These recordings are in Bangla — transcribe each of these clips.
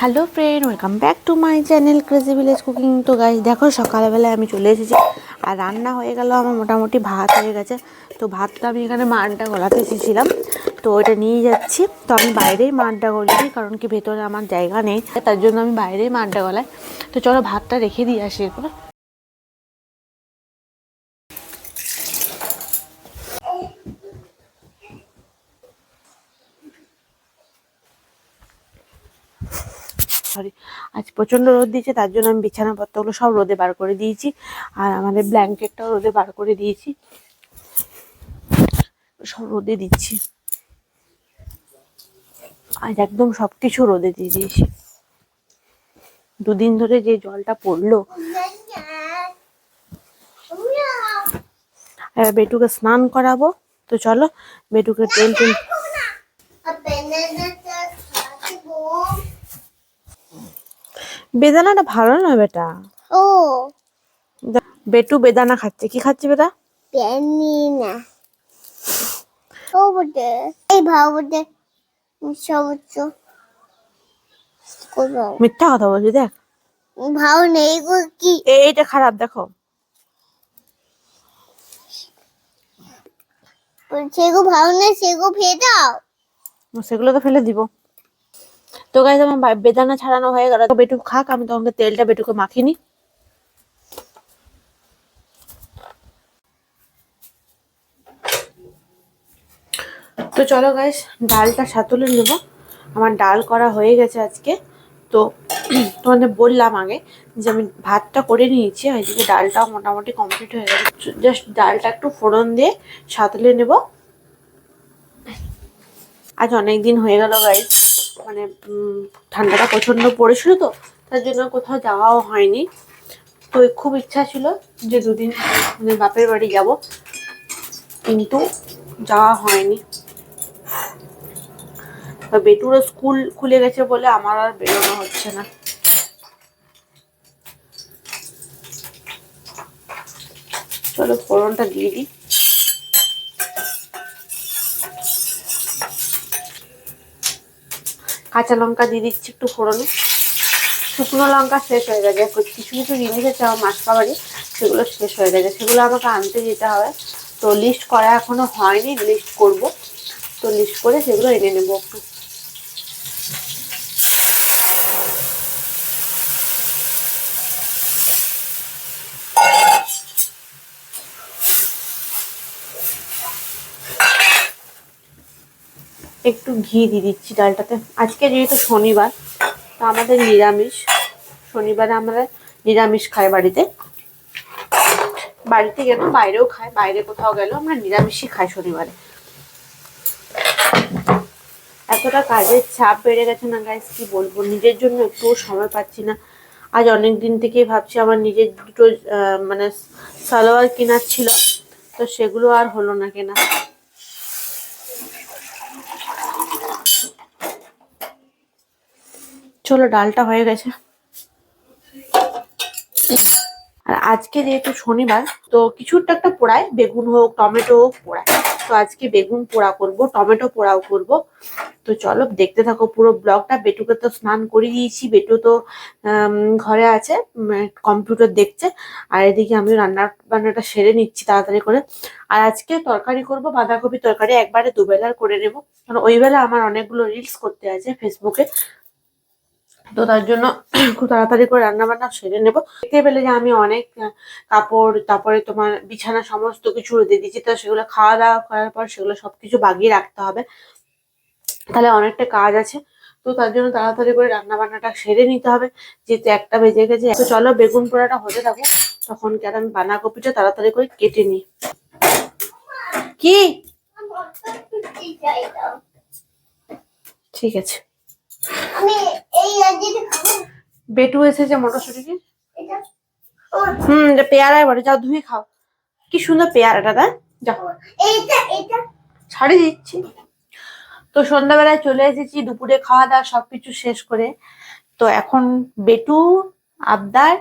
Hello friend welcome back to my channel crazy village cooking তো গাইজ দেখো, সকালবেলায় আমি চলে এসেছি আর রান্না হয়ে গেল আমার মোটামুটি ভাত হয়ে গেছে। তো ভাতটা আমি এখানে মানটা গলাতে এসেছিলাম। তো ওইটা নিয়ে যাচ্ছি। তো আমি বাইরেই মানটা গলিনি কারণ কি ভেতরে আমার জায়গা নেই। তার জন্য আমি বাইরেই মানটা গলাই। তো চলো, ভাতটা রেখে দিয়ে আসি এরপর সরি আজ প্রচণ্ড রোদ দিয়েছে, তার জন্য আমি বিছানাপত্রগুলো সব রোদে বার করে দিয়েছি। আর আমাদের ব্ল্যাঙ্কেটটাও রোদে বার করে দিয়েছি। সব রোদে দিচ্ছি। আজ একদম সব কিছু রোদে দিয়ে দিয়েছি। দুদিন ধরে যে জলটা পড়ল। এবার বেটুকে স্নান করাবো। তো চলো, বেটুকে তেল তেল বেদানাটা ভালো না বেটা? ও। বেটু বেদানা খাচ্ছে। কি খাচ্ছে বেটা? পেনিনা ও বটে। এই ভাও বটে। কোথাও? মিথ্যা কথা বলছি দেখ। ভাও নেই গো কি? এইটা খারাপ দেখো। সেগো ভাও নেই সেগো ফেলে দাও। সেগুলো তো ফেলে দিব। তো গাইজ আমার বেদানা ছাড়ানো হয়ে গেল। বেটু খাক, আমি তোমাকে তেলটা বেটুকে মাখিনি তো চলো গাইস ডালটা সাতুলে নেব। আমার ডাল করা হয়ে গেছে আজকে। তো তোমাদের বললাম আগে যে আমি ভাতটা করে নিয়েছি এদিকে ডালটাও মোটামুটি কমপ্লিট হয়ে গেছে। জাস্ট ডালটা একটু ফোড়ন দিয়ে সাতুলে নেব। আজ অনেক দিন হয়ে গেল গাইস মানে ঠান্ডাটা প্রচণ্ড পড়েছিল তো, তার জন্য কোথাও যাওয়াও হয়নি। তো খুব ইচ্ছা ছিল যে দুদিন মানে বাপের বাড়ি যাব, কিন্তু যাওয়া হয়নি। বেটুরও স্কুল খুলে গেছে বলে আমার আর বেরোনো হচ্ছে না। চলো, ফোড়নটা দিয়ে দিই। কাঁচা লঙ্কা দিয়ে দিচ্ছি একটু ফোড়নে। শুকনো লঙ্কা শেষ হয়ে গেছে। কিছু কিছু জিনিসের আমার মাছ খাবারই সেগুলো শেষ হয়ে গেছে। সেগুলো আমাকে আনতে যেতে হবে। তো লিস্ট করা এখনও হয়নি লিস্ট করব। তো লিস্ট করে সেগুলো এনে নেব একটু। একটু ঘি দিয়ে দিচ্ছি ডালটাতে। আজকে যেহেতু শনিবার, তো আমাদের নিরামিষ। শনিবারে আমরা নিরামিষ খাই বাড়িতে। বাড়িতে গেল বাইরেও খাই বাইরে কোথাও গেল আমরা নিরামিষই খাই শনিবারে। এতটা কাজের চাপ বেড়ে গেছে না গাইস কি বলব? নিজের জন্য একটুও সময় পাচ্ছি না। আজ অনেক দিন থেকেই ভাবছি আমার নিজের দুটো মানে সালোয়ার কেনার ছিল, তো সেগুলো আর হলো না কেনা। চলো, ডালটা হয়ে গেছে। আর আজকে যেহেতু শনিবার, তো কিছুটা একটা পোড়ায়, বেগুন হোক, টমেটো হোক পোড়ায়। তো আজকে বেগুন পোড়া করব, টমেটো পোড়াও করব। তো চলো, দেখতে থাকো পুরো ব্লগটা। বেটুকে তো স্নান করে দিয়েছি, বেটু তো ঘরে আছে কম্পিউটার দেখছে। আর এদিকে আমি রান্না বান্নাটা সেরে নিচ্ছি তাড়াতাড়ি করে। আর আজকে তরকারি করব, বাঁধাকপি তরকারি, একবারে দুবেলার করে নেব। কারণ ওই বেলা আমার অনেকগুলো রিলস করতে আছে ফেসবুকে তো তার জন্য খুব তাড়াতাড়ি করে রান্না বান্না সেরে নেব। দেখতে পেলে যে আমি অনেক কাপড় তারপরে তোমার বিছানা সমস্ত কিছু রোদে দিয়েছি। তো সেগুলো খাওয়া দাওয়া করার পর সেগুলো সবকিছু বাগিয়ে রাখতে হবে। তাহলে অনেকটা কাজ আছে। তো তার জন্য তাড়াতাড়ি করে রান্না বান্নাটা সেরে নিতে হবে। যেহেতু একটা বেজে গেছে তো চলো বেগুন পোড়াটা হতে থাকো তখন কি আর আমি বাঁধাকপিটা তাড়াতাড়ি করে কেটে নিই। কি? ঠিক আছে আমি এই রাজ্যে খাব বেটু এসেছে ও। হুম এটা পেয়ারায় বলে যাও ধুয়ে খাও। কি সুন্দর পেয়ারাটা তাই যাও। এইটা দিচ্ছি। তো সন্ধ্যাবেলায় চলে এসেছি দুপুরে খাওয়া দাওয়া সবকিছু শেষ করে। তো এখন বেটু আবদার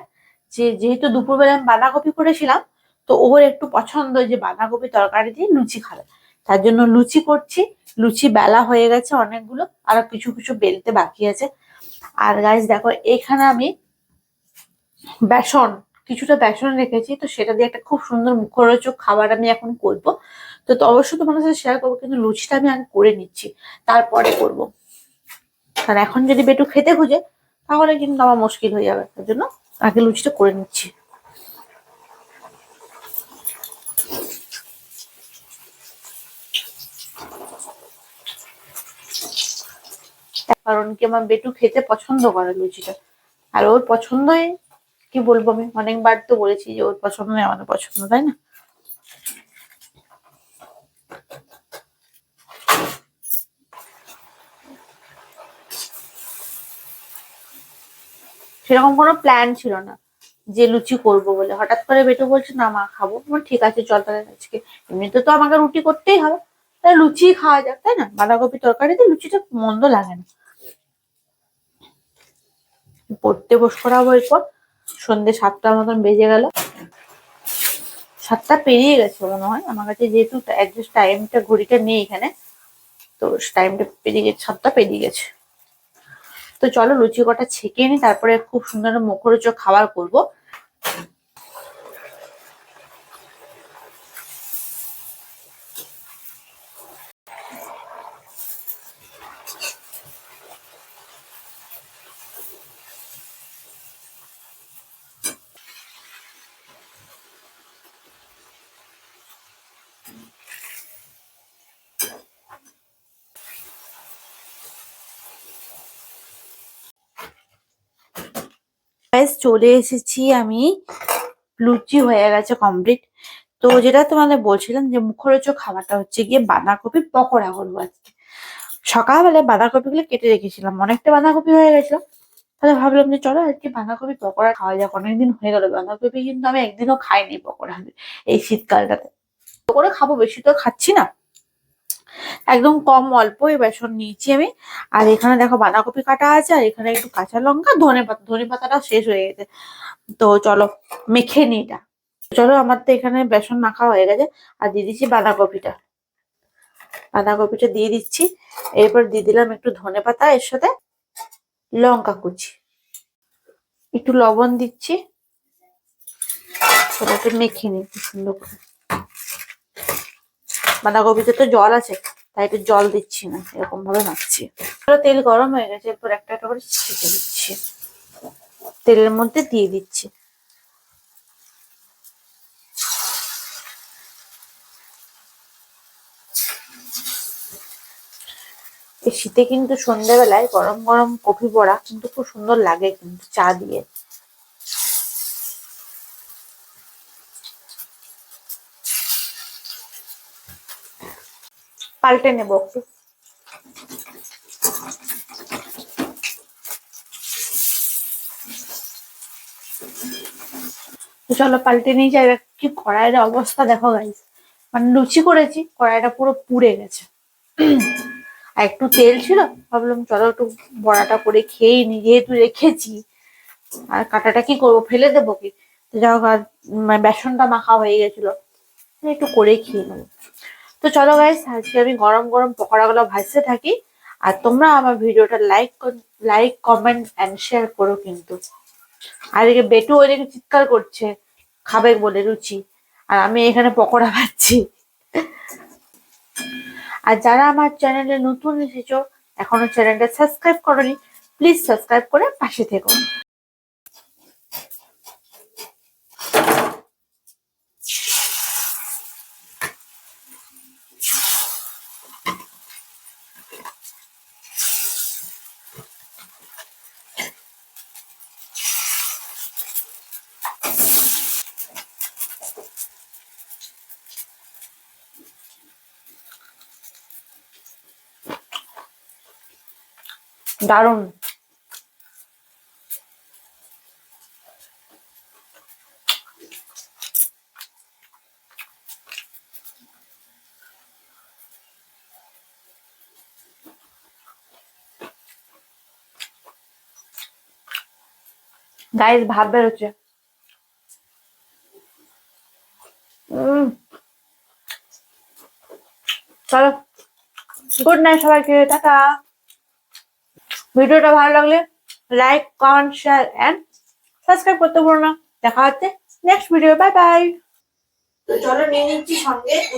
যে যেহেতু দুপুরবেলা আমি বাঁধাকপি করেছিলাম তো ওর একটু পছন্দ যে বাঁধাকপি তরকারি দিয়ে লুচি খাবে। তার জন্য লুচি করছি। লুচি বেলা হয়ে গেছে অনেকগুলো, আরও কিছু কিছু বেলতে বাকি আছে। আর গাইজ দেখো, এখানে আমি বেসন, কিছুটা বেসন রেখেছি, তো সেটা দিয়ে একটা খুব সুন্দর মুখরোচক খাবার আমি এখন করব। তো অবশ্যই তোমাদের সাথে শেয়ার করব, কিন্তু লুচিটা আমি আগে করে নিচ্ছি, তারপরে করব। কারণ এখন যদি বেটু খেতে খুঁজে, তাহলে কিন্তু আমার মুশকিল হয়ে যাবে, তার জন্য আগে লুচিটা করে নিচ্ছি। কারণ কি আমার বেটু খেতে পছন্দ করে লুচিটা। আর ওর পছন্দই, কি বলব আমি, অনেকবার তো বলেছি যে ওর পছন্দই আমাদের পছন্দ, তাই না? সেরকম কোনো প্ল্যান ছিল না যে লুচি করব বলে। হঠাৎ করে বেটু বলছে, না মা, খাব। ঠিক আছে, চল তাহলে আজকে। এমনিতে তো আমাকে রুটি করতেই হবে। তাহলে লুচি খাওয়া যাক তাই না? বাঁধাকপি তরকারিতে লুচিটা মন্দ লাগে না। পড়তে বস করাবো এরপর সন্ধ্যে সাতটার মতন বেজে গেল। সাতটা পেরিয়ে গেছে মনে হয়। আমার কাছে যেহেতু একজাস্ট টাইমটা ঘড়িটা নেই এখানে, তো টাইমটা পেরিয়ে গেছে, সাতটা পেরিয়ে গেছে। তো চলো লুচি কটা ছেঁকে নি, তারপরে খুব সুন্দর মুখরোচক খাবার করব। ব্যাস চলে এসেছি আমি। লুচি হয়ে গেছে কমপ্লিট তো যেটা তোমাদের বলছিলাম যে মুখরোচক খাবারটা হচ্ছে গিয়ে বাঁধাকপি পকোড়া করব আজকে। সকালবেলায় বাঁধাকপিগুলো কেটে রেখেছিলাম। অনেকটা বাঁধাকপি হয়ে গেছিল। তাহলে ভাবলাম যে চলো আজকে বাঁধাকপি পকোড়া খাওয়া যাক। অনেকদিন হয়ে গেল বাঁধাকপি কিন্তু আমি একদিনও খাইনি পকোড়া। এই শীতকালটাতে। পকোড়া খাব, বেশি তো খাচ্ছি না। একদম কম অল্পই বেসন নিয়েছি আমি। আর এখানে দেখো বাঁধাকপি কাটা আছে, আর এখানে একটু কাঁচা লঙ্কা, ধনে পাতা, ধনে পাতাটা শেষ হয়ে গেছে। তো চলো, মেখে নিই এটা। চলো, আমার তো এখানে বেসন মাখা হয়ে গেছে, আর দিয়ে দিচ্ছি বাঁধাকপিটা। বাঁধাকপিটা দিয়ে দিচ্ছি। এরপর দিয়ে দিলাম একটু ধনে পাতা, এর সাথে লঙ্কা কুচি। একটু লবণ দিচ্ছি। মেখে খুব সুন্দর করে। বাঁধাকপিতে তো জল আছে, তাই একটু জল দিচ্ছি না এরকম ভাবে মাখছি তেল গরম হয়ে গেছে, এরপর একটা একটা করে ছেঁকে দিচ্ছি। তেলের মধ্যে দিয়ে দিচ্ছি। এই শীতে কিন্তু সন্ধ্যেবেলায় গরম গরম কফি পড়া কিন্তু খুব সুন্দর লাগে কিন্তু চা দিয়ে। পাল্টে নেব। একটু চলো পাল্টে নিয়ে যাই কি কড়াইয়ের অবস্থা দেখো গাইস মানে লুচি করেছি, কড়াইটা পুরো পুড়ে গেছে। আর একটু তেল ছিল, ভাবলাম চলো একটু বড়াটা করে খেয়েই নি, যেহেতু রেখেছি। আর কাটাটা কি করব, ফেলে দেবো কি? যাই হোক মানে বেসনটা মাখা হয়ে গেছিল, একটু করে খেয়ে নেব। তো চলো গাইস আজকে আমি গরম গরম পকোড়াগুলো ভাজতে থাকি। আর তোমরা আমার ভিডিওটা like like comment and share করো কিন্তু। আর এদিকে বেটু ওইদিকে চিৎকার করছে, খাবে বলে রুচি। আর আমি এখানে পকোড়া ভাজছি। আর যারা আমার চ্যানেলে নতুন এসেছ, এখনও চ্যানেলটা সাবস্ক্রাইব করনি প্লিজ সাবস্ক্রাইব করে পাশে থেকো। দারুণ। গাইস ভাব বেরোচ্ছে। চলো। গুড নাইট সবাইকে টাটা। ভিডিওটা ভালো লাগলে like comment share and subscribe করতে ভুলো না। দেখা হচ্ছে নেক্সট ভিডিও বাই বাই তো চলো নিয়ে নিচ্ছি সঙ্গে দু